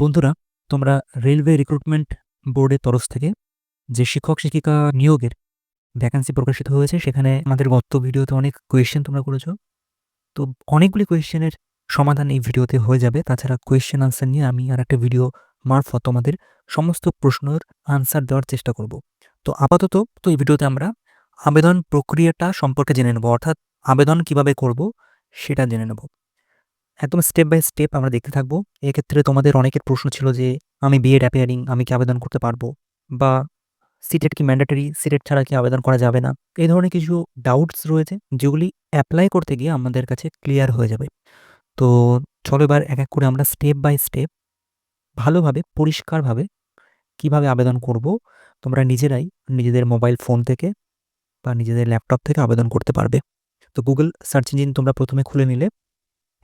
বন্ধুরা, তোমরা railway recruitment বোর্ডের তরফ থেকে যে শিক্ষক শিক্ষিকা নিয়োগের ভ্যাকান্সি প্রকাশিত হয়েছে, সেখানে আমাদের গত ভিডিওতে অনেক কোয়েশ্চেন তোমরা করেছ। তো অনেকগুলি কোয়েশ্চেনের সমাধান এই ভিডিওতে হয়ে যাবে। তাছাড়া কোয়েশ্চেন আনসার নিয়ে আমি আর একটা ভিডিও মারফত তোমাদের সমস্ত প্রশ্নের আনসার দেওয়ার চেষ্টা করব। তো আপাতত তো এই ভিডিওতে আমরা আবেদন প্রক্রিয়াটা সম্পর্কে জেনে নেব, অর্থাৎ আবেদন কীভাবে করব সেটা জেনে নেব। একদম স্টেপ বাই স্টেপ আমরা দেখতে থাকব। এক্ষেত্রে তোমাদের অনেকের প্রশ্ন ছিল যে, আমি বিএড অ্যাপিয়ারিং আমি কি আবেদন করতে পারব? বা সিটেট কি ম্যান্ডেটরি সিটেট ছাড়া কি আবেদন করা যাবে না? এই ধরনের কিছু ডাউটস রয়েছে, যেগুলি অ্যাপ্লাই করতে গিয়ে আমাদের কাছে ক্লিয়ার হয়ে যাবে। তো চলো এবার এক এক করে আমরা স্টেপ বাই স্টেপ ভালোভাবে, পরিষ্কারভাবে কীভাবে আবেদন করব। তোমরা নিজেরাই নিজেদের মোবাইল ফোন থেকে বা নিজেদের ল্যাপটপ থেকে আবেদন করতে পারবে। তো গুগল সার্চ ইঞ্জিন তোমরা প্রথমে খুলে নিলে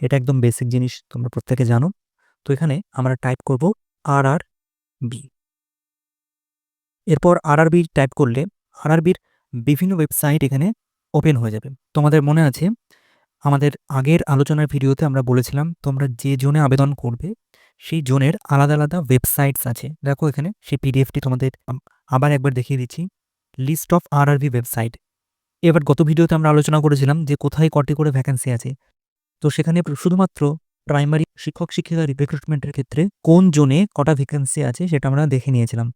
এটা একদম বেসিক জিনিস, তোমরা প্রত্যেকে জানো। তো এখানে আমরা টাইপ করব আর আর বি এরপর আর আর বি টাইপ করলে আর আর বির বিভিন্ন ওয়েবসাইট এখানে ওপেন হয়ে যাবে। তোমাদের মনে আছে, আমাদের আগের আলোচনার ভিডিওতে আমরা বলেছিলাম, তোমরা যে জোনে আবেদন করবে, সেই জোনের আলাদা আলাদা ওয়েবসাইটস আছে। দেখো এখানে সেই পিডিএফটি তোমাদের, আবার একবার দেখিয়ে দিচ্ছি। লিস্ট অফ আর ওয়েবসাইট এবার গত ভিডিওতে আমরা আলোচনা করেছিলাম যে কোথায় কটি করে ভ্যাকেন্সি আছে। তো সেখানে শুধুমাত্র প্রাইমারি শিক্ষক শিক্ষিকা রিক্রুটমেন্টের ক্ষেত্রে কোন জোনে কটা ভ্যাকেন্সি আছে সেটা আমরা দেখে নিয়েছিলাম।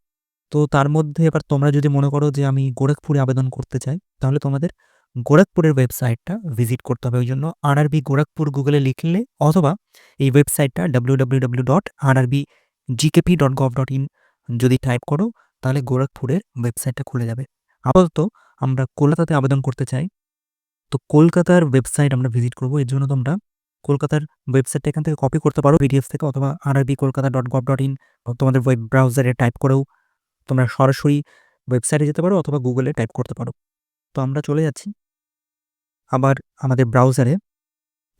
তো তার মধ্যে এবার তোমরা যদি মনে করো যে আমি গোরখপুরে আবেদন করতে চাই, তাহলে তোমাদের গোরখপুরের ওয়েবসাইটটা ভিজিট করতে হবে। ওই জন্য আরআরবি গোরখপুর গুগলে লিখলে অথবা এই ওয়েবসাইটটা W W W dot RRB GKP dot gov dot in যদি টাইপ করো, তাহলে গোরখপুরের ওয়েবসাইটটা খুলে যাবে। আপাতত আমরা কলকাতাতে আবেদন করতে চাই। তো কলকাতার ওয়েবসাইট আমরা ভিজিট করব। এর জন্য তোমরা কলকাতার ওয়েবসাইটটা এখান থেকে কপি করতে পারো পিডিএফ থেকে অথবা RRB Kolkata dot gov dot in তোমাদের ওয়েব ব্রাউজারে টাইপ করেও তোমরা সরাসরি ওয়েবসাইটে যেতে পারো অথবা গুগলে টাইপ করতে পারো। তো আমরা চলে যাচ্ছি আবার আমাদের ব্রাউজারে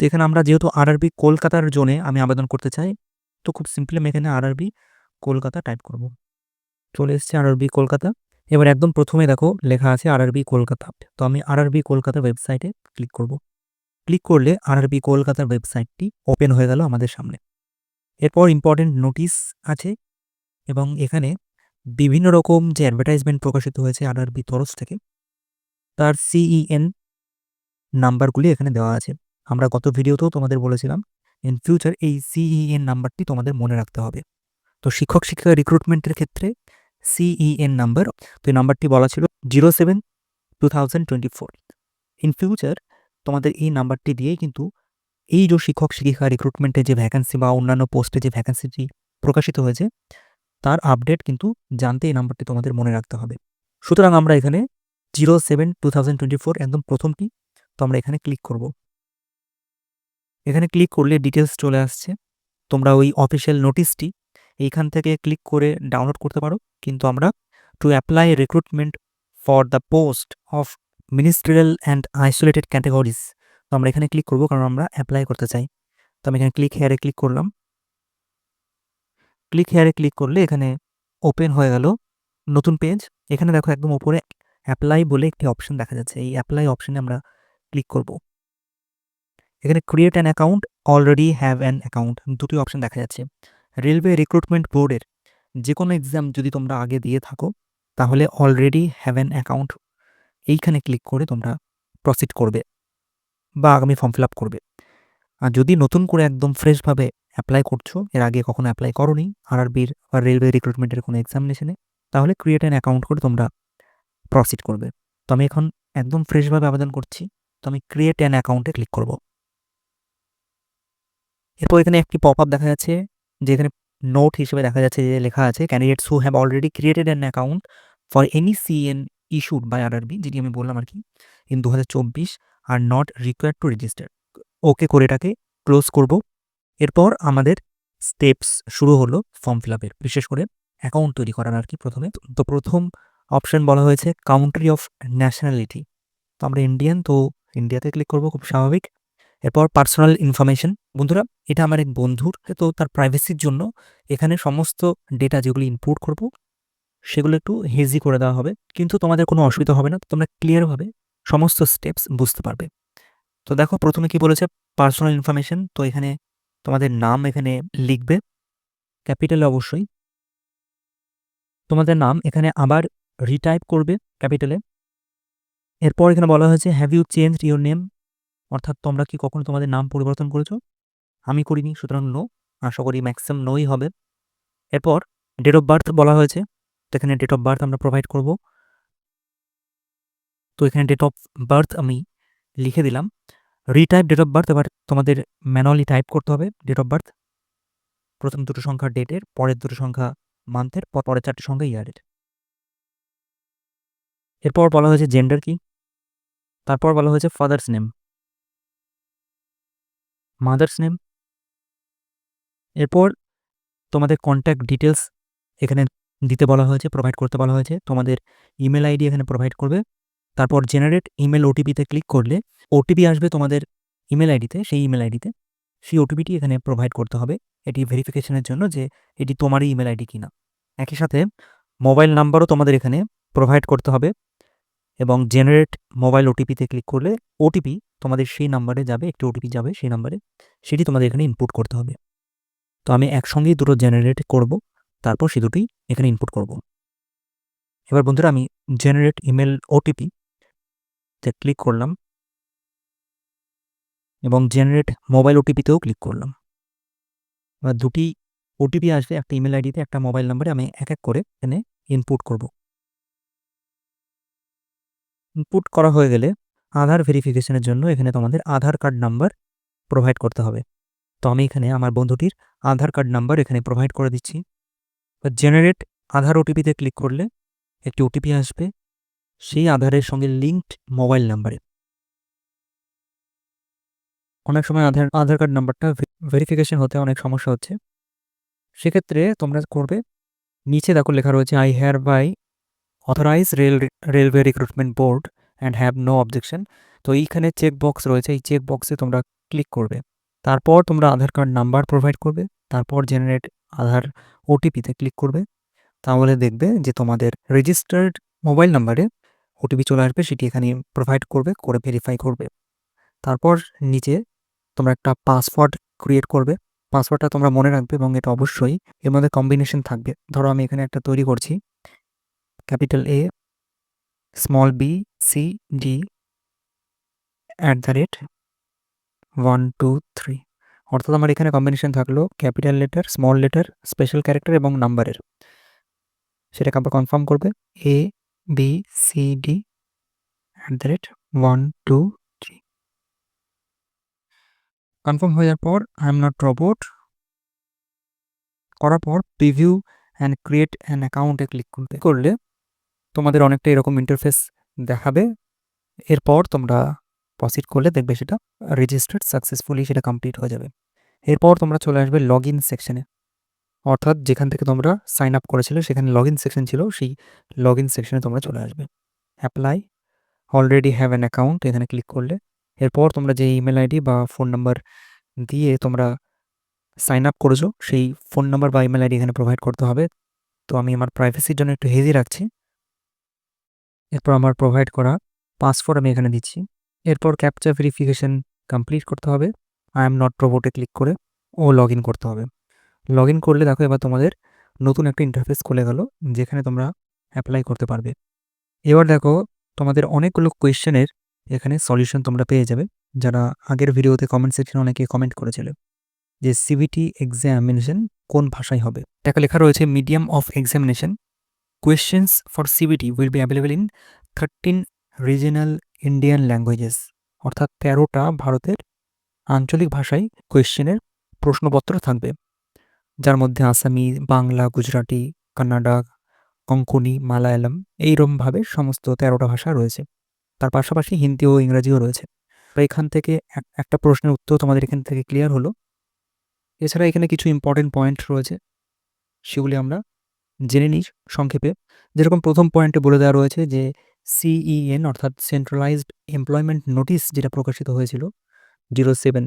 তো এখানে আমরা যেহেতু আরআরবি কলকাতার জোনে আমি আবেদন করতে চাই, তো খুব সিম্পলি আমি এখানে আরআরবি কলকাতা টাইপ করব। চলে এসছে আরআরবি কলকাতা। এবার একদম প্রথমে দেখো লেখা আছে আরআরবি কলকাতা। তো আমি আরআরবি কলকাতার ওয়েবসাইটে ক্লিক করব। ক্লিক করলে আরআরবি কলকাতার ওয়েবসাইটটি ওপেন হয়ে গেল আমাদের সামনে। এরপর ইম্পর্টেন্ট নোটিস আছে এবং এখানে বিভিন্ন রকম যে অ্যাডভার্টাইজমেন্ট প্রকাশিত হয়েছে আরআরবি তরফ থেকে, তার সিইএন নাম্বারগুলি এখানে দেওয়া আছে। আমরা গত ভিডিওতেও তোমাদের বলেছিলাম ইন ফিউচার এই সিইএন নাম্বারটি তোমাদের মনে রাখতে হবে। তো শিক্ষক শিক্ষিকা রিক্রুটমেন্টের ক্ষেত্রে সিইএন নাম্বার তো এই নাম্বারটি বলা ছিল zero seven two thousand twenty four in future তোমাদের এই নাম্বারটি দিয়েই কিন্তু এই যে শিক্ষক, শিক্ষিকা রিক্রুটমেন্টে যে ভ্যাকান্সি বা অন্যান্য পোস্টে যে ভ্যাকান্সিটি প্রকাশিত হয়েছে, তার আপডেট কিন্তু জানতে এই নাম্বারটি তোমাদের মনে রাখতে হবে। সুতরাং আমরা এখানে zero seven two thousand twenty four একদম প্রথমটি, তো আমরা এখানে ক্লিক করব। এখানে ক্লিক করলে ডিটেলস চলে আসছে। তোমরা ওই অফিসিয়াল নোটিশটি এইখান থেকে ক্লিক করে ডাউনলোড করতে পারো। কিন্তু আমরা to apply recruitment for the post of ministerial and isolated categories তো আমরা এখানে ক্লিক করব কারণ আমরা অ্যাপ্লাই করতে চাই। তো আমি এখানে ক্লিক হেয়ারে ক্লিক করলাম। ক্লিক হেয়ারে ক্লিক করলে এখানে ওপেন হয়ে গেল নতুন পেজ এখানে দেখো একদম উপরে অ্যাপ্লাই বলে একটি অপশন দেখা যাচ্ছে। এই অ্যাপ্লাই অপশনে আমরা ক্লিক করব। এখানে create an account already have an account দুটি অপশন দেখা যাচ্ছে। রেলওয়ে রিক্রুটমেন্ট বোর্ডের যে কোনো এক্সাম যদি তোমরা আগে দিয়ে থাকো, তাহলে অলরেডি হ্যাভ অ্যান অ্যাকাউন্ট এইখানে ক্লিক করে তোমরা প্রসিড করবে বা আগামী ফর্ম ফিল আপ করবে। আর যদি নতুন করে একদম ফ্রেশভাবে অ্যাপ্লাই করছ, এর আগে কখনো অ্যাপ্লাই করোনি আরআরবির বা রেলওয়ে রিক্রুটমেন্টের কোনো এক্সামিনেশনে তাহলে ক্রিয়েট অ্যান অ্যাকাউন্ট করে তোমরা প্রসিড করবে। তো আমি এখন একদম ফ্রেশভাবে আবেদন করছি, তো আমি ক্রিয়েট অ্যান অ্যাকাউন্টে ক্লিক করব। এরপর এখানে একটি পপ আপ দেখা যাচ্ছে যে এখানে নোট হিসেবে দেখা যাচ্ছে যে লেখা আছে candidates who have already created an account for any CN issued by RRB যেটি আমি বললাম আর কি ইন দু হাজার চব্বিশ আর not required to register okay করে এটাকে ক্লোজ করব। এরপর আমাদের স্টেপস শুরু হলো ফর্ম ফিল আপের বিশেষ করে অ্যাকাউন্ট তৈরি করার আর কি প্রথমে। তো প্রথম অপশন বলা হয়েছে কাউন্ট্রি অফ ন্যাশনালিটি তো আমরা ইন্ডিয়ান তো ইন্ডিয়াতে ক্লিক করব, খুব স্বাভাবিক। এরপর পার্সোনাল ইনফরমেশন বন্ধুরা, এটা আমার এক বন্ধুর, তো তার প্রাইভেসির জন্য এখানে সমস্ত ডেটা যেগুলি ইনপুট করব, সেগুলো একটু হেজি করে দেওয়া হবে। কিন্তু তোমাদের কোনো অসুবিধা হবে না তোমরা ক্লিয়ারভাবে সমস্ত স্টেপস বুঝতে পারবে। তো দেখো, প্রথমে কি বলেছে? পার্সোনাল ইনফরমেশন তো এখানে তোমাদের নাম এখানে লিখবে ক্যাপিটালে অবশ্যই। তোমাদের নাম এখানে আবার রিটাইপ করবে ক্যাপিটালে এরপর এখানে বলা হয়েছে have you change your name অর্থাৎ তোমরা কি কখনো তোমাদের নাম পরিবর্তন করেছ? আমি করিনি, সুতরাং নো আশা করি ম্যাক্সিমাম নোই হবে। এরপর ডেট অফ বার্থ বলা হয়েছে, তো এখানে ডেট অফ বার্থ আমরা প্রোভাইড করব। তো এখানে ডেট অফ বার্থ আমি লিখে দিলাম। রিটাইপ ডেট অফ বার্থ এবার তোমাদের ম্যানুয়ালি টাইপ করতে হবে ডেট অফ বার্থ প্রথম দুটো সংখ্যা ডেটের পরের দুটো সংখ্যা মান্থের পর পরের চারটি সংখ্যা ইয়ারের এরপর বলা হয়েছে জেন্ডার কি? তারপর বলা হয়েছে ফাদার্স নেম মাদার্স নেম। এরপর তোমাদের কন্ট্যাক্ট ডিটেলস এখানে দিতে বলা হয়েছে প্রোভাইড করতে বলা হয়েছে। তোমাদের ইমেল আইডি এখানে প্রোভাইড করবে। তারপর জেনারেট ইমেল ওটিপিতে ক্লিক করলে ওটিপি আসবে তোমাদের ইমেল আইডিতে সেই ইমেল আইডিতে সেই ওটিপিটি এখানে প্রোভাইড করতে হবে। এটি ভেরিফিকেশনের জন্য যে এটি তোমারই ইমেল আইডি কিনা। একই সাথে মোবাইল নাম্বারও তোমাদের এখানে প্রোভাইড করতে হবে। এবং জেনারেট মোবাইল ওটিপিতে ক্লিক করলে ওটিপি তোমাদের সেই নাম্বারে যাবে, একটি ওটিপি যাবে সেই নাম্বারে সেটি তোমাদের এখানে ইনপুট করতে হবে। তো আমি একসঙ্গেই দুটো জেনারেট করব, তারপর সে দুটি এখানে ইনপুট করব। এবার বন্ধুরা আমি জেনারেট ইমেল ওটিপি তে ক্লিক করলাম এবং জেনারেট মোবাইল ওটিপিতেও ক্লিক করলাম। এবার দুটি ওটিপি আসবে, একটা ইমেল আইডিতে একটা মোবাইল নাম্বারে আমি এক এক করে এখানে ইনপুট করব। ইনপুট করা হয়ে গেলে আধার ভেরিফিকেশনের জন্য এখানে তোমাদের আধার কার্ড নাম্বার প্রোভাইড করতে হবে। তো আমি এখানে আমার বন্ধুটির আধার কার্ড নাম্বার এখানে প্রোভাইড করে দিচ্ছি। জেনারেট আধার ওটিপিতে ক্লিক করলে একটি ওটিপি আসবে। সেই আধারের সঙ্গে লিঙ্কড মোবাইল নাম্বারে অনেক সময় আধার আধার কার্ড নাম্বারটা ভেরিফিকেশন হতে অনেক সমস্যা হচ্ছে। সেক্ষেত্রে তোমরা করবে, নিচে দেখো লেখা রয়েছে I hereby authorize rail railway recruitment board and have no objection তো এইখানে চেক বক্স রয়েছে, এই চেক বক্সে তোমরা ক্লিক করবে। তারপর তোমরা আধার কার্ড নাম্বার প্রোভাইড করবে, তারপর জেনারেট আধার ওটিপিতে ক্লিক করবে। তাহলে দেখবে যে তোমাদের রেজিস্টার্ড মোবাইল নাম্বারে ওটিপি চলে আসবে, সেটি এখানে প্রোভাইড করবে, করে ভেরিফাই করবে। তারপর নিচে তোমরা একটা পাসওয়ার্ড ক্রিয়েট করবে। পাসওয়ার্ডটা তোমরা মনে রাখবে এবং এটা অবশ্যই এর মধ্যে কম্বিনেশন থাকবে। ধরো আমি এখানে একটা তৈরি করছি capital A small B C D at the rate one two three অর্থাৎ আমার এখানে কম্বিনেশন থাকল capital letter small letter special character এবং নাম্বারের সেটাকে আবার কনফার্ম করবে A B C D at the rate one two three confirm হয়ে যাওয়ার পর আই এম নট রোবট করার পর প্রিভিউ অ্যান্ড ক্রিয়েট অ্যান অ্যাকাউন্টে ক্লিক করলে তোমাদের অনেকটা এরকম ইন্টারফেস দেখাবে। এরপর তোমরা পসিট করলে দেখবে সেটা রেজিস্টার্ড সাকসেসফুলি সেটা কমপ্লিট হয়ে যাবে। এরপর তোমরা চলে আসবে লগ ইন সেকশানে অর্থাৎ যেখান থেকে তোমরা সাইন আপ করেছিলে সেখানে লগ ইন সেকশন ছিল, সেই লগ ইন সেকশনে তোমরা চলে আসবে। Apply already have an account এখানে ক্লিক করলে। এরপর তোমরা যে ইমেল আইডি বা ফোন নাম্বার দিয়ে তোমরা সাইন আপ করেছ, সেই ফোন নাম্বার বা ইমেল আইডি এখানে প্রোভাইড করতে হবে। তো আমি আমার প্রাইভেসির জন্য একটু হেজি রাখছি। এরপর আমার প্রোভাইড করা পাসওয়ার্ড আমি এখানে দিচ্ছি। এরপর ক্যাপচার ভেরিফিকেশন কমপ্লিট করতে হবে। আই এম নট রোবটে ক্লিক করে ও লগ করতে হবে। লগ করলে দেখো এবার তোমাদের নতুন একটা ইন্টারফেস খুলে গেল, যেখানে তোমরা অ্যাপ্লাই করতে পারবে। এবার দেখো তোমাদের অনেকগুলো কোয়েশ্চেনের এখানে সলিউশন তোমরা পেয়ে যাবে, যারা আগের ভিডিওতে কমেন্ট সেকশনে অনেকে কমেন্ট করেছিলে। যে সিবিটি এক্সামিনেশন কোন ভাষায় হবে? দেখা লেখা রয়েছে medium of examination questions for CBT will be available in thirteen regional Indian languages অর্থাৎ তেরোটা ভারতের আঞ্চলিক ভাষায় কোয়েশ্চেনের প্রশ্নপত্র থাকবে, যার মধ্যে আসামি, বাংলা, গুজরাটি, কান্নাডা কঙ্কনি মালায়ালাম এইরকমভাবে সমস্ত তেরোটা ভাষা রয়েছে। তার পাশাপাশি হিন্দি ও ইংরাজিও রয়েছে। এখান থেকে একটা প্রশ্নের উত্তর তোমাদের এখান থেকে ক্লিয়ার হলো। এছাড়া এখানে কিছু ইম্পর্টেন্ট পয়েন্ট রয়েছে, সেগুলি আমরা জেনে নিই সংক্ষেপে। যেরকম প্রথম পয়েন্টে বলে দেওয়া রয়েছে যে সিইএন অর্থাৎ সেন্ট্রালাইজড এমপ্লয়মেন্ট নোটিশ যেটা প্রকাশিত হয়েছিল জিরো সেভেন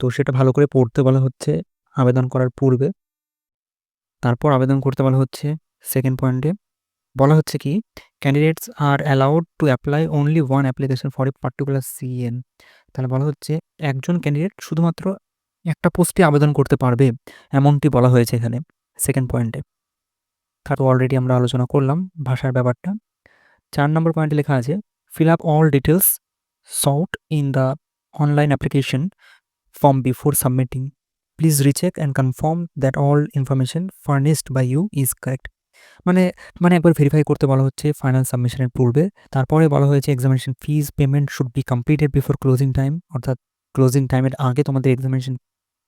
তো সেটা ভালো করে পড়তে বলা হচ্ছে আবেদন করার পূর্বে। তারপর আবেদন করতে বলা হচ্ছে সেকেন্ড পয়েন্টে বলা হচ্ছে কি candidates are allowed to apply only one application for a particular CN তাহলে বলা হচ্ছে একজন ক্যান্ডিডেট শুধুমাত্র একটা পোস্টে আবেদন করতে পারবে, এমনটি বলা হয়েছে এখানে সেকেন্ড পয়েন্টে তা অলরেডি আমরা আলোচনা করলাম ভাষার ব্যাপারটা। চার নম্বর পয়েন্টে লেখা আছে fill up all details sought in the online application form before submitting please recheck and confirm that all information furnished by you is correct. মানে মানে একবার ভেরিফাই করতে বলা হচ্ছে ফাইনাল সাবমিশনের পূর্বে। তারপরে বলা হয়েছে examination fees payment should be completed before closing time অর্থাৎ ক্লোজিং টাইমের আগে তোমাদের এক্সামিনেশন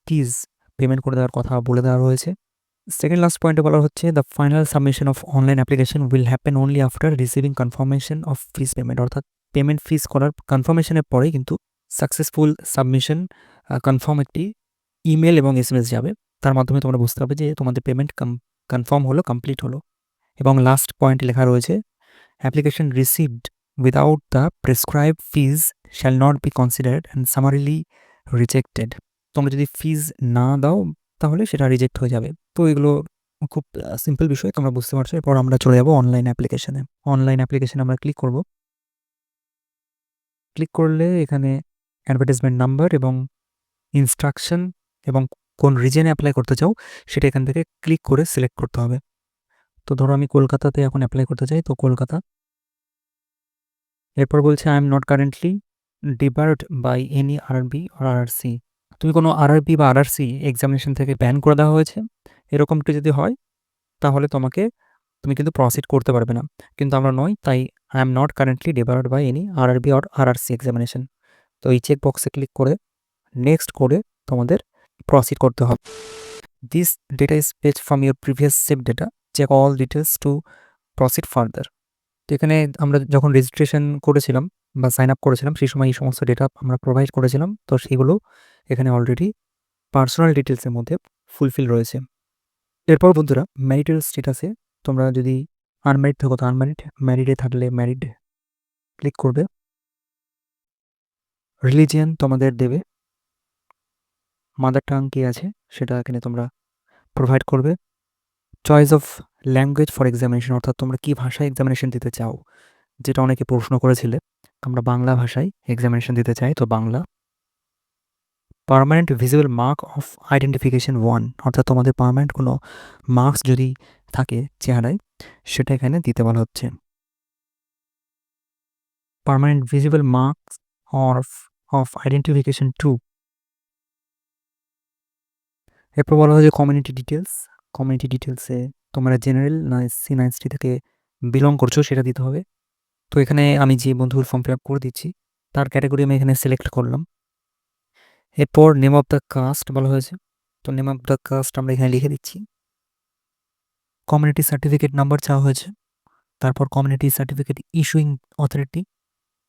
ফিজ পেমেন্ট করে দেওয়ার কথা বলে দেওয়া হয়েছে সেকেন্ড লাস্ট পয়েন্টে বলা হচ্ছে the final submission of online application will happen only after receiving confirmation of fees payment অর্থাৎ পেমেন্ট ফিস করার কনফার্মেশনের পরে কিন্তু সাকসেসফুল সাবমিশন কনফার্ম একটি ইমেল এবং এস যাবে। তার মাধ্যমে তোমরা বুঝতে হবে যে তোমাদের পেমেন্ট কনফার্ম হলো কমপ্লিট হলো। এবং লাস্ট পয়েন্ট লেখা রয়েছে application received without the prescribe fees shall not be considered and summarily rejected তোমরা যদি ফিজ না দাও তাহলে সেটা রিজেক্ট হয়ে যাবে। তো এগুলো খুব সিম্পল বিষয়, তোমরা বুঝতে পারছ। এরপর আমরা চলে যাব অনলাইন অ্যাপ্লিকেশানে অনলাইন অ্যাপ্লিকেশনে আমরা ক্লিক করব। ক্লিক করলে এখানে অ্যাডভার্টাইজমেন্ট নাম্বার এবং ইনস্ট্রাকশন এবং কোন রিজনে অ্যাপ্লাই করতে চাও, সেটা এখান থেকে ক্লিক করে সিলেক্ট করতে হবে। তো ধরো আমি কলকাতাতে এখন অ্যাপ্লাই করতে চাই, তো কলকাতা। এরপর বলছে I am not currently debarred by any RB R RC তুমি কোনো আরআরবি বা আরআরসি এক্সামিনেশন থেকে ব্যান করে দেওয়া হয়েছে? এরকমটি যদি হয়, তাহলে তোমাকে, তুমি কিন্তু প্রসিড করতে পারবে না। কিন্তু আমরা নয় তাই I am not currently debarred by any RRB or RRC examination তো এই চেক বক্সে ক্লিক করে নেক্সট করে তোমাদের প্রসিড করতে হবে। This data is page from your previous save data check all details to proceed further তো এখানে আমরা যখন রেজিস্ট্রেশন করেছিলাম বা সাইন আপ করেছিলাম, সেই সময় এই সমস্ত ডেটা আমরা প্রোভাইড করেছিলাম। তো সেগুলো এখানে অলরেডি পার্সোনাল ডিটেলসের মধ্যে ফুলফিল রয়েছে। এরপর বন্ধুরা ম্যারিটাল স্ট্যাটাসে তোমরা যদি আনম্যারিড থাকো, তো আনম্যারিড ম্যারিডে থাকলে ম্যারিড ক্লিক করবে। রিলিজিয়ান তোমাদের দেবে। মাদার টাং কী আছে সেটা এখানে তোমরা প্রোভাইড করবে। Choice of language for examination অর্থাৎ তোমরা কী ভাষায় এক্সামিনেশন দিতে চাও, যেটা অনেকে প্রশ্ন করেছিলে। আমরা বাংলা ভাষায় এক্সামিনেশন দিতে চাই, তো Bangla permanent visible mark of identification one অর্থাৎ তোমাদের পারমানেন্ট কোনো মার্কস যদি থাকে চেহারায়, সেটা এখানে দিতে বলা হচ্ছে। Permanent visible marks of of identification two এরপর বলা হয়েছে কমিউনিটি ডিটেলস কমিউনিটি ডিটেলসে তোমরা জেনারেল না এসসি না এসটি থেকে বিলং করছ, সেটা দিতে হবে। তো এখানে আমি যে বন্ধুর ফর্ম ফিল আপ করে দিচ্ছি, তার ক্যাটাগরি আমি এখানে সিলেক্ট করলাম। এরপর নেম অফ দ্য কাস্ট বলা হয়েছে। তো নেম অফ দ্য কাস্ট আমরা এখানে লিখে দিচ্ছি। কমিউনিটি সার্টিফিকেট নাম্বার চাওয়া হয়েছে। তারপর কমিউনিটি সার্টিফিকেট ইস্যুইং অথরিটি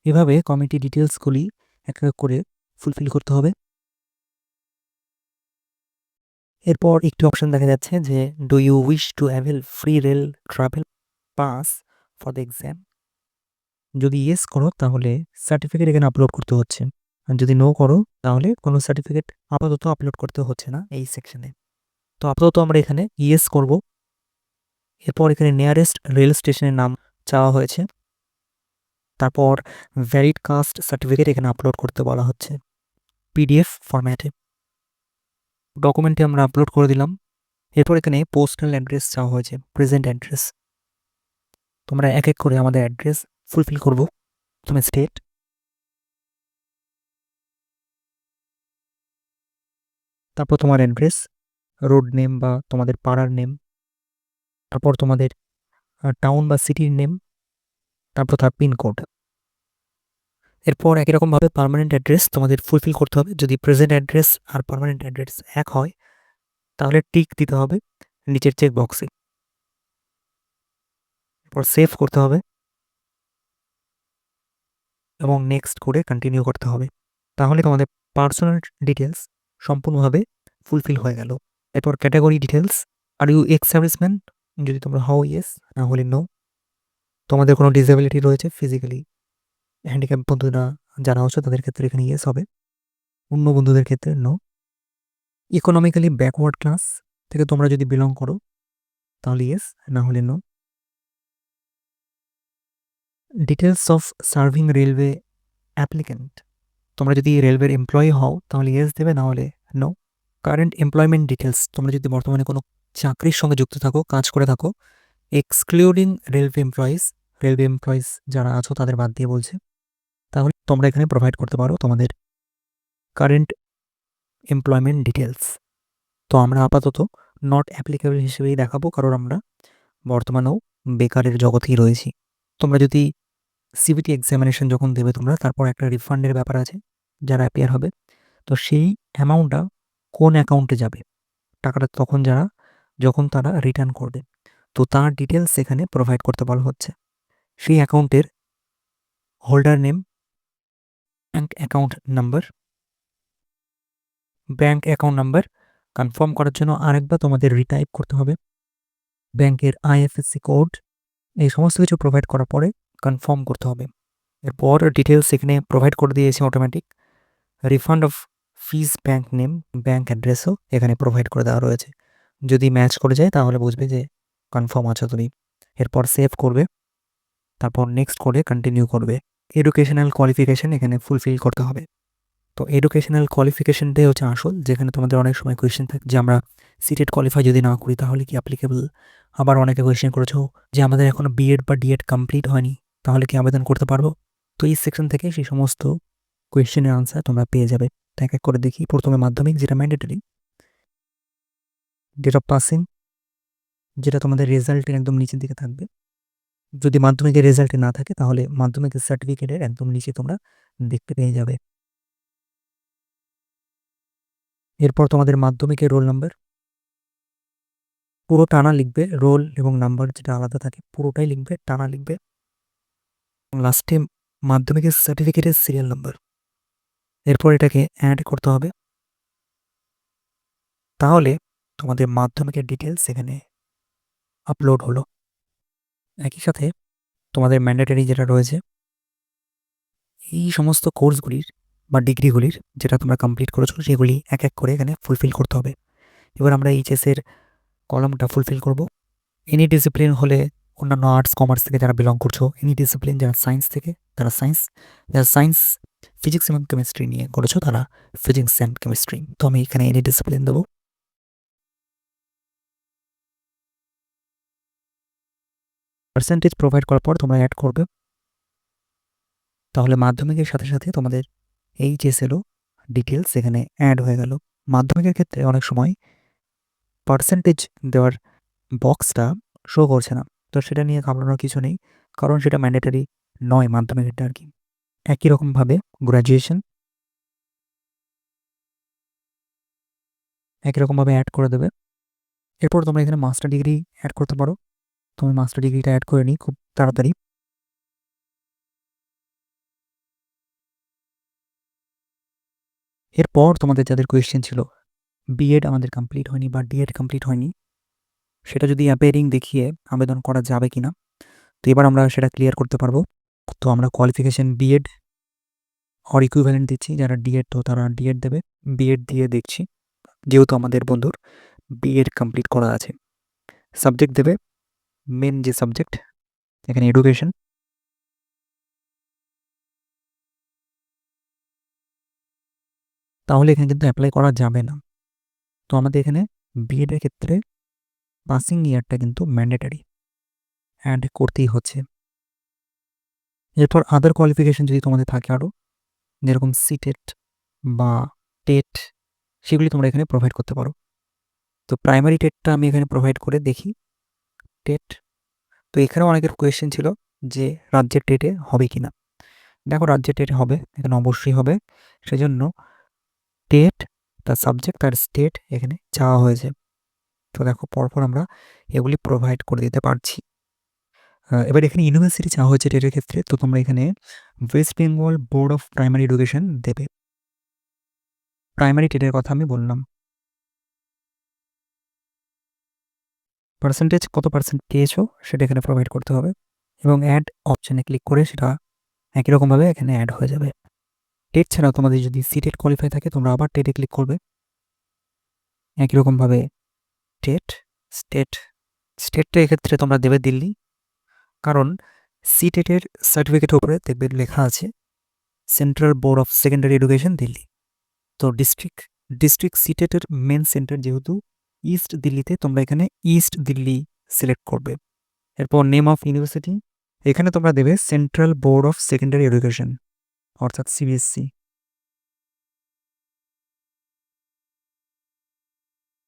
এভাবে কমিউনিটি ডিটেলসগুলি এক এক করে ফুলফিল করতে হবে। এরপর একটি অপশন দেখা যাচ্ছে যে do you wish to avail free rail travel pass for the exam যদি ইয়েস করো, তাহলে সার্টিফিকেট এখানে আপলোড করতে হচ্ছে। যদি নো করো, তাহলে কোনো সার্টিফিকেট আপাতত আপলোড করতে হচ্ছে না এই সেকশনে তো আপাতত আমরা এখানে ইয়েস করব। এরপর এখানে নিয়ারেস্ট রেল স্টেশনের নাম চাওয়া হয়েছে। তারপর ভ্যালিড কাস্ট সার্টিফিকেট এখানে আপলোড করতে বলা হচ্ছে পিডিএফ ফরম্যাটে ডকুমেন্টটি আমরা আপলোড করে দিলাম। এরপর এখানে পোস্টাল অ্যাড্রেস চাওয়া হয়েছে প্রেজেন্ট অ্যাড্রেস তোমরা এক এক করে আমাদের অ্যাড্রেস ফুলফিল করব। প্রথমে স্টেট তারপর তোমার অ্যাড্রেস রোড নেম বা তোমাদের পাড়ার নেম তারপর তোমাদের টাউন বা সিটির নেম তারপর তার পিনকোড এরপর একই রকমভাবে পারমানেন্ট অ্যাড্রেস তোমাদের ফুলফিল করতে হবে। যদি প্রেজেন্ট অ্যাড্রেস আর পারমানেন্ট অ্যাড্রেস এক হয়, তাহলে টিক দিতে হবে নিচের চেক বক্সে এরপর সেভ করতে হবে এবং নেক্সট করে কন্টিনিউ করতে হবে। তাহলে তোমাদের পার্সোনাল ডিটেলস সম্পূর্ণভাবে ফুলফিল হয়ে গেল। এরপর category details are you ex serviceman যদি তোমরা হও ইয়েস না হলে নো তোমাদের কোনো ডিসেবিলিটি রয়েছে ফিজিক্যালি হ্যান্ডিক্যাপ বন্ধুরা যারা হচ্ছে তাদের ক্ষেত্রে এখানে ইয়েস হবে। অন্য বন্ধুদের ক্ষেত্রে নো ইকোনমিক্যালি ব্যাকওয়ার্ড ক্লাস থেকে তোমরা যদি বিলং করো, তাহলে ইয়েস না হলে no details of serving railway applicant তোমরা যদি রেলওয়ের এমপ্লয়ি হও, তাহলে ইয়েস দেবে, না হলে নো কারেন্ট এমপ্লয়মেন্ট ডিটেলস তোমরা যদি বর্তমানে কোনো চাকরির সঙ্গে যুক্ত থাকো, কাজ করে থাকো excluding railway employees railway employees যারা আছো, তাদের বাদ দিয়ে বলছে, তাহলে তোমরা এখানে প্রোভাইড করতে পারো তোমাদের কারেন্ট এমপ্লয়মেন্ট ডিটেলস তো আমরা আপাতত নট অ্যাপ্লিকেবল হিসেবেই দেখাবো, কারণ আমরা বর্তমানেও বেকারের জগতেই রয়েছি। তোমরা যদি সিবিটি এক্সামিনেশন যখন দেবে তোমরা, তারপর একটা রিফান্ডের ব্যাপার আছে, যারা অ্যাপিয়ার হবে। তো সেই অ্যামাউন্টটা কোন অ্যাকাউন্টে যাবে? টাকাটা তখন যারা, যখন তারা রিটার্ন করবে। তো তার ডিটেলস এখানে প্রোভাইড করতে বলা হচ্ছে। সেই অ্যাকাউন্টের holder name bank account number bank account number confirm করার জন্য আরেকবার তোমাদের রিটাইপ করতে হবে। ব্যাংকের আইএফএসসি কোড এই সমস্ত কিছু প্রোভাইড করার পরে কনফার্ম করতে হবে। এরপর ডিটেলস এখানে প্রোভাইড করে দিয়েছি automatic refund of fees bank name bank অ্যাড্রেসও এখানে প্রোভাইড করে দেওয়া রয়েছে। যদি ম্যাচ করে যায় তাহলে বুঝবে যে কনফার্ম আছো তুমি। এরপর সেভ করবে। তারপর নেক্সট করে কন্টিনিউ করবে। এডুকেশনাল কোয়ালিফিকেশান এখানে ফুলফিল করতে হবে। তো এডুকেশনাল কোয়ালিফিকেশানটাই হচ্ছে আসল, যেখানে তোমাদের অনেক সময় কোয়েশ্চেন থাকে যে আমরা সিটেড কোয়ালিফাই যদি না করি তাহলে কি অ্যাপ্লিকেবল আবার অনেকে কোয়েশ্চেন করেছ যে আমাদের এখনও বিএড বা ডিএড কমপ্লিট হয়নি। তাহলে কি আবেদন করতে পারব? তো এই সেকশন থেকে সেই সমস্ত কোয়েশ্চেনের আনসার তোমরা পেয়ে যাবে। এক এক করে দেখি। প্রথমে মাধ্যমিক, যেটা ম্যান্ডেটরি ডেট অফ পাসিং যেটা তোমাদের রেজাল্টের একদম নিচের দিকে থাকবে। যদি মাধ্যমিকের রেজাল্টে না থাকে, তাহলে মাধ্যমিকের সার্টিফিকেটের একদম নিচে তোমরা দেখতে পেয়ে যাবে। এরপর তোমাদের মাধ্যমিকের রোল নাম্বার পুরো টানা লিখবে রোল এবং নাম্বার যেটা আলাদা থাকে, পুরোটাই লিখবে, টানা লিখবে। লাস্টে মাধ্যমিকের সার্টিফিকেটের সিরিয়াল নাম্বার এরপর এটাকে অ্যাড করতে হবে। তাহলে তোমাদের মাধ্যমিকের ডিটেলস এখানে আপলোড হলো। একই সাথে তোমাদের ম্যান্ডেটারি যেটা রয়েছে, এই সমস্ত কোর্সগুলির বা ডিগ্রিগুলির যেটা তোমরা কমপ্লিট করেছ, সেগুলি এক এক করে এখানে ফুলফিল করতে হবে। এবার আমরা এইচএসের কলমটা ফুলফিল করব। এনি ডিসিপ্লিন হলে অন্যান্য আর্টস কমার্স থেকে যারা বিলং করছ এনি ডিসিপ্লিন যারা সায়েন্স থেকে, তারা সায়েন্স যারা সায়েন্স ফিজিক্স এবং কেমিস্ট্রি নিয়ে করেছ, তারা ফিজিক্স অ্যান্ড কেমিস্ট্রি তো আমি এখানে এনি ডিসিপ্লিন দেবো। পার্সেন্টেজ প্রোভাইড করার পর তোমরা অ্যাড করবে। তাহলে মাধ্যমিকের সাথে সাথে তোমাদের এইচএসেরও ডিটেলস এখানে অ্যাড হয়ে গেল। মাধ্যমিকের ক্ষেত্রে অনেক সময় পার্সেন্টেজ দেওয়ার বক্সটা শো করছে না। তো সেটা নিয়ে ঘাবড়ানোর কিছু নেই। কারণ সেটা ম্যান্ডেটারি নয় মাধ্যমিক মাধ্যমিকেরটা আর কি একই রকমভাবে গ্র্যাজুয়েশন একই রকমভাবে অ্যাড করে দেবে। এরপর তোমরা এখানে মাস্টার ডিগ্রি অ্যাড করতে পারো। তুমি মাস্টার ডিগ্রিটা অ্যাড করে নিই খুব তাড়াতাড়ি। এরপর তোমাদের যাদের কোয়েশ্চেন ছিল বিএড আমাদের কমপ্লিট হয়নি বা ডিএড কমপ্লিট হয়নি সেটা যদি অ্যাপেয়ারিং দেখিয়ে আবেদন করা যাবে কি না তো এবার আমরা সেটা ক্লিয়ার করতে পারব। তো আমরা কোয়ালিফিকেশান বিএড অর ইকুইভ্যালেন্ট দিচ্ছি, যারা ডিএড তো তারা ডিএড দেবে। বিএড দিয়ে দেখছি, যেহেতু আমাদের বন্ধুর বিএড কমপ্লিট করা আছে। সাবজেক্ট দেবে মেন যে সাবজেক্ট এখানে এডুকেশন তাহলে এখানে কিন্তু অ্যাপ্লাই করা যাবে না। তো আমাদের এখানে বিএডের ক্ষেত্রে পাসিং ইয়ারটা কিন্তু ম্যান্ডেটারি অ্যাড করতেই হচ্ছে। এরপর আদার কোয়ালিফিকেশন যদি তোমাদের থাকে আরও যেরকম সিটেট বা টেট সেগুলি তোমরা এখানে প্রোভাইড করতে পারো। তো প্রাইমারি টেটটা আমি এখানে প্রোভাইড করে দেখি। টেট তো এখানেও অনেকের কোয়েশ্চেন ছিল যে রাজ্যের টেটে হবে কি না দেখো রাজ্যের টেটে হবে, এখানে অবশ্যই হবে। সেজন্য টেট তার সাবজেক্ট তার স্টেট এখানে চাওয়া হয়েছে। তো দেখো পরপর আমরা এগুলি প্রোভাইড করে দিতে পারছি। এবার এখানে ইউনিভার্সিটি চাওয়া হয়েছে টেটের ক্ষেত্রে, তো তোমরা এখানে West Bengal board of primary education দেবে। প্রাইমারি টেটের কথা আমি বললাম। পার্সেন্টেজ কত পার্সেন্ট পেয়েছ সেটা এখানে প্রোভাইড করতে হবে এবং অ্যাড অপশানে ক্লিক করে সেটা একই রকমভাবে এখানে অ্যাড হয়ে যাবে। টেট ছাড়াও তোমাদের যদি সিটেট কোয়ালিফাই থাকে তোমরা আবার টেটে ক্লিক করবে। একই রকমভাবে টেট স্টেট স্টেটটা এক্ষেত্রে তোমরা দেবে দিল্লি। কারণ সিটেটের সার্টিফিকেটের উপরে দেখবে লেখা আছে central board of secondary education Delhi. তো ডিস্ট্রিক্ট ডিস্ট্রিক্ট সিটেটের মেন সেন্টার যেহেতু ইস্ট দিল্লিতে, তোমরা এখানে ইস্ট দিল্লি সিলেক্ট করবে। এরপর নেম অফ ইউনিভার্সিটি এখানে তোমরা দেবে central board of secondary education অর্থাৎ সিবিএসসি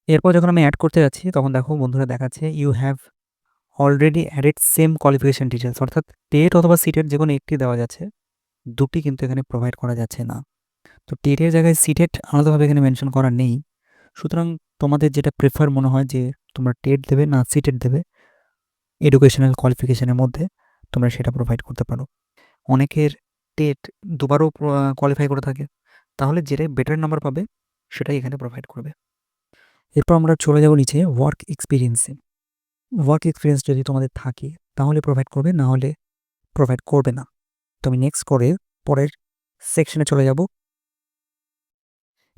এরপর যখন আমি অ্যাড করতে যাচ্ছি, তখন দেখো বন্ধুরা দেখাচ্ছে you have already added same qualification details অর্থাৎ টেট অথবা সিটের যে কোনো একটি দেওয়া যাচ্ছে, দুটি কিন্তু এখানে প্রোভাইড করা যাচ্ছে না। তো টেটের জায়গায় সিটেট আলাদাভাবে এখানে মেনশন করা নেই। সুতরাং তোমাদের যেটা প্রেফার মনে হয় যে তোমরা টেট দেবে না সিটেট দেবে এডুকেশনাল কোয়ালিফিকেশানের মধ্যে তোমরা সেটা প্রোভাইড করতে পারো। অনেকের টেট দুবারও কোয়ালিফাই করে থাকে, তাহলে যেটাই বেটার নাম্বার পাবে, সেটাই এখানে প্রোভাইড করবে। এরপর আমরা চলে যাব নিচে ওয়ার্ক এক্সপিরিয়েন্সে ওয়ার্ক এক্সপিরিয়েন্স যদি তোমাদের থাকে, তাহলে প্রোভাইড করবে, না হলে প্রোভাইড করবে না। তো আমি নেক্সট করে পরের সেকশনে চলে যাব।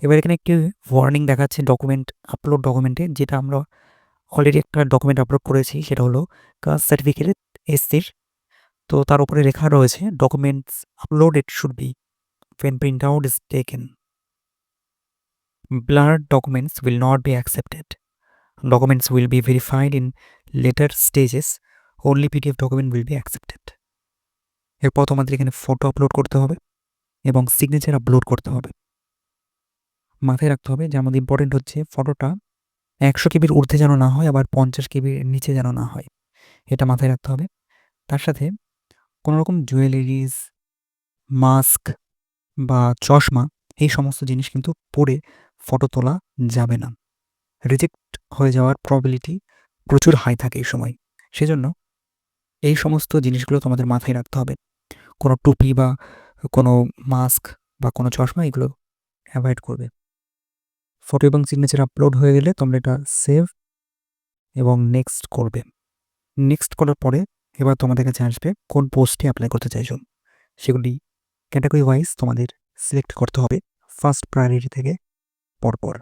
এবার এখানে একটি ওয়ার্নিং দেখাচ্ছে ডকুমেন্ট আপলোড ডকুমেন্টে যেটা আমরা অলরেডি একটা ডকুমেন্ট আপলোড করেছি, সেটা হলো কাস্ট সার্টিফিকেট এসসির তো তার উপরে লেখা রয়েছে documents uploaded should be when printout is taken. Blurred documents will not be accepted. Documents will be verified in later stages. Only PDF document will be accepted. এরপর তোমাদের এখানে ফটো আপলোড করতে হবে এবং সিগনেচার আপলোড করতে হবে মাথায় রাখতে হবে যেমন ইম্পর্টেন্ট হচ্ছে ফটোটা একশো কেবির ঊর্ধ্বে যেন না হয়, আবার পঞ্চাশ কেবির নিচে যেন না হয় এটা মাথায় রাখতে হবে তার সাথে কোনো রকম জুয়েলারিজ মাস্ক বা চশমা এই সমস্ত জিনিস কিন্তু পরে ফটো তোলা যাবে না। রিজেক্ট হয়ে যাওয়ার প্রবিলিটি প্রচুর হাই থাকে এই সময়। সেজন্য এই সমস্ত জিনিসগুলো তোমাদের মাথায় রাখতে হবে। কোনো টুপি বা কোনো মাস্ক বা কোনো চশমা এগুলো অ্যাভয়েড করবে। ফটো এবং সিগনেচার আপলোড হয়ে গেলে তোমরা এটা সেভ এবং নেক্সট করবে। নেক্সট করার পরে এবার তোমাদের কাছে আসবে কোন পোস্টে অ্যাপ্লাই করতে চাইছো। সেগুলি ক্যাটাগরি ওয়াইজ তোমাদের সিলেক্ট করতে হবে। ফার্স্ট প্রায়োরিটি থেকে পরপর।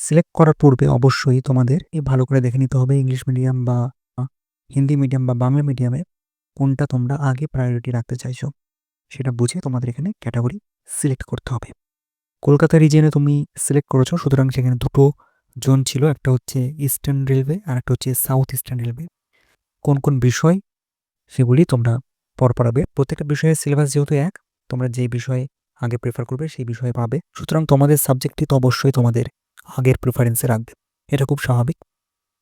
সিলেক্ট করার পূর্বে অবশ্যই তোমাদের এই ভালো করে দেখে নিতে হবে ইংলিশ মিডিয়াম বা হিন্দি মিডিয়াম বা বাংলা মিডিয়ামে কোনটা তোমরা আগে প্রায়োরিটি রাখতে চাইছো। সেটা বুঝে তোমাদের এখানে ক্যাটাগরি সিলেক্ট করতে হবে। কলকাতা রিজিয়নে তুমি সিলেক্ট করেছ, সুতরাং সেখানে দুটো জোন ছিল, একটা হচ্ছে ইস্টার্ন রেলওয়ে আর একটা হচ্ছে সাউথ ইস্টার্ন রেলওয়ে কোন কোন বিষয় সেগুলি তোমরা পর পড়াবে প্রত্যেকটা বিষয়ের সিলেবাস যেহেতু এক, তোমরা যে বিষয়ে আগে প্রেফার করবে, সেই বিষয়ে পাবে সুতরাং তোমাদের সাবজেক্টটি তো অবশ্যই তোমাদের আগের প্রেফারেন্সে রাখবে। এটা খুব স্বাভাবিক।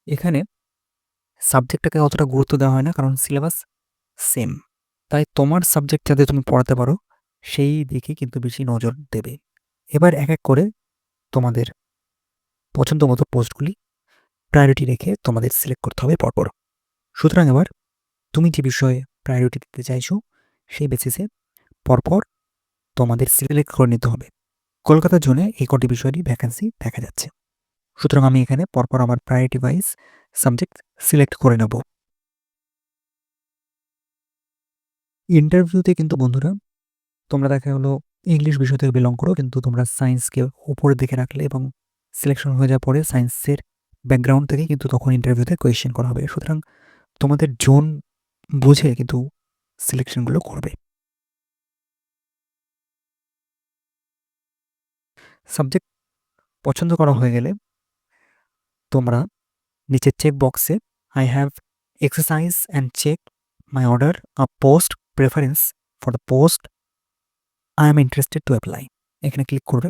এখানে সাবজেক্টটাকে অতটা গুরুত্ব দেওয়া হয় না, কারণ সিলেবাস সেম তাই তোমার সাবজেক্ট যাতে তুমি পড়াতে পারো, সেই দিকে কিন্তু বেশি নজর দেবে। এবার এক এক করে তোমাদের পছন্দ মতো পোস্টগুলি প্রায়োরিটি রেখে তোমাদের সিলেক্ট করতে হবে পরপর। সুতরাং এবার তুমি যে বিষয়ে প্রায়োরিটি দিতে চাইছো, সেই বেসিসে পরপর তোমাদের সিলেক্ট করে নিতে হবে। কলকাতার জন্য এই কটি বিষয়েরই ভ্যাকেন্সি দেখা যাচ্ছে। সুতরাং আমি এখানে পরপর আমার প্রায়োরিটি ওয়াইজ সাবজেক্ট সিলেক্ট করে নেব। ইন্টারভিউতে কিন্তু বন্ধুরা, তোমরা দেখা হলো ইংলিশ বিষয় থেকে বিলং করো, কিন্তু তোমরা সায়েন্সকে উপরের দিকে রাখলে এবং সিলেকশন হয়ে যাওয়ার পরে সায়েন্সের ব্যাকগ্রাউন্ড থেকে কিন্তু তখন ইন্টারভিউতে কোয়েশ্চেন করা হবে। সুতরাং তোমাদের জোন বুঝে কিন্তু সিলেকশনগুলো করবে। সাবজেক্ট পছন্দ করা হয়ে গেলে তোমরা নিচের চেক বক্সে I have exercise and check my order a post preference for the post I am interested to apply এখানে ক্লিক করবে।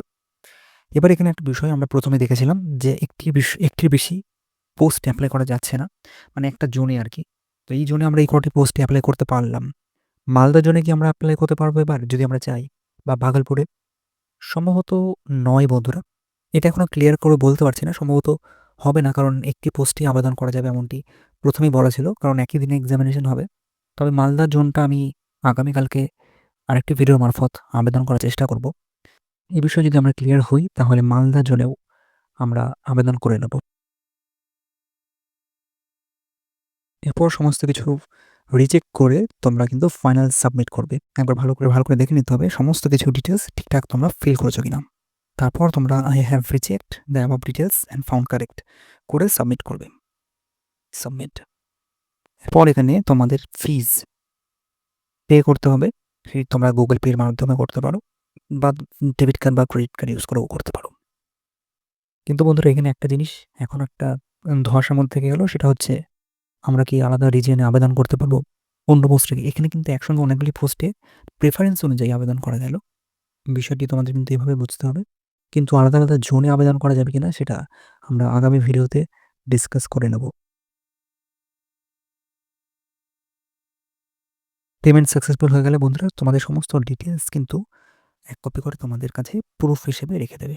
এবার এখানে একটা বিষয় আমরা প্রথমে দেখেছিলাম যে একটি একটির বেশি পোস্ট অ্যাপ্লাই করা যাচ্ছে না। মানে একটা জোনে আর কি। তো এই জোনে আমরা এই কটি পোস্টে অ্যাপ্লাই করতে পারলাম। মালদা জোনে কি আমরা অ্যাপ্লাই করতে পারব এবার? যদি আমরা চাই, বা ভাগলপুরে সম্ভবত নয় বন্ধুরা। এটা এখনও ক্লিয়ার করে বলতে পারছি না, সম্ভবত হবে না, কারণ একটি পোস্টে আবেদন করা যাবে এমনটি প্রথমেই বলা ছিল, কারণ একই দিনে এক্সামিনেশন হবে। তবে মালদা জোনটা আমি আগামীকালকে আরেকটি ভিডিও মারফত আবেদন করার চেষ্টা করব। এই বিষয়ে যদি আমরা ক্লিয়ার হই, তাহলে মালদা জোনেও আমরা আবেদন করে নেব। এরপর সমস্ত কিছু রিজেক্ট করে তোমরা কিন্তু ফাইনাল সাবমিট করবে। একবার ভালো করে ভালো করে দেখে নিতে হবে সমস্ত কিছু ডিটেলস ঠিকঠাক তোমরা ফিল করেছ কিনা। তারপর তোমরা I have reject the above details and found correct করে সাবমিট করবে। সাবমিট এরপর এখানে তোমাদের ফিজ পে করতে হবে। তোমরা গুগল পের মাধ্যমে করতে পারো বা ডেবিট কার্ড বা ক্রেডিট কার্ড ইউজ করেও করতে পারো। কিন্তু বন্ধুরা এখানে একটা জিনিস, এখন একটা ধোঁয়াশার মধ্যে গেলো, সেটা হচ্ছে আমরা কি আলাদা রিজিয়নে আবেদন করতে পারব? অন্য পোস্টে এখানে কিন্তু একসঙ্গে অনেকগুলি পোস্টে প্রেফারেন্স অনুযায়ী আবেদন করা গেল। বিষয়টি তোমাদের কিন্তু এভাবে বুঝতে হবে। কিন্তু আলাদা আলাদা জোনে আবেদন করা যাবে কিনা সেটা আমরা আগামী ভিডিওতে ডিসকাস করে নেব। পেমেন্ট সাকসেসফুল হয়ে গেলে বন্ধুরা তোমাদের সমস্ত ডিটেলস কিন্তু এক কপি করে তোমাদের কাছে প্রুফ হিসেবে রেখে দেবে।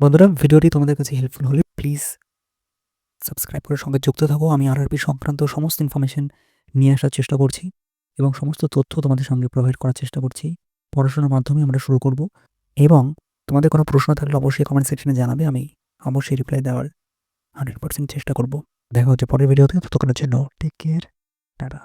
বন্ধুরা ভিডিওটি তোমাদের কাছে হেল্পফুল হলে প্লিজ সাবস্ক্রাইব করে সঙ্গে যুক্ত থাকো। আমি আরআরপি সংক্রান্ত সমস্ত ইনফরমেশন নিয়ে আসার চেষ্টা করছি এবং সমস্ত তথ্য তোমাদের সঙ্গে প্রোভাইড করার চেষ্টা করছি। পড়াশোনার মাধ্যমে আমরা শুরু করব এবং তোমাদের কোনো প্রশ্ন থাকলে অবশ্যই কমেন্ট সেকশনে জানাবে, আমি অবশ্যই রিপ্লাই দেওয়ার হান্ড্রেড পার্সেন্ট চেষ্টা করব। দেখা হচ্ছে পরের ভিডিওতে ততক্ষণের জন্য টেক কেয়ার টাটা।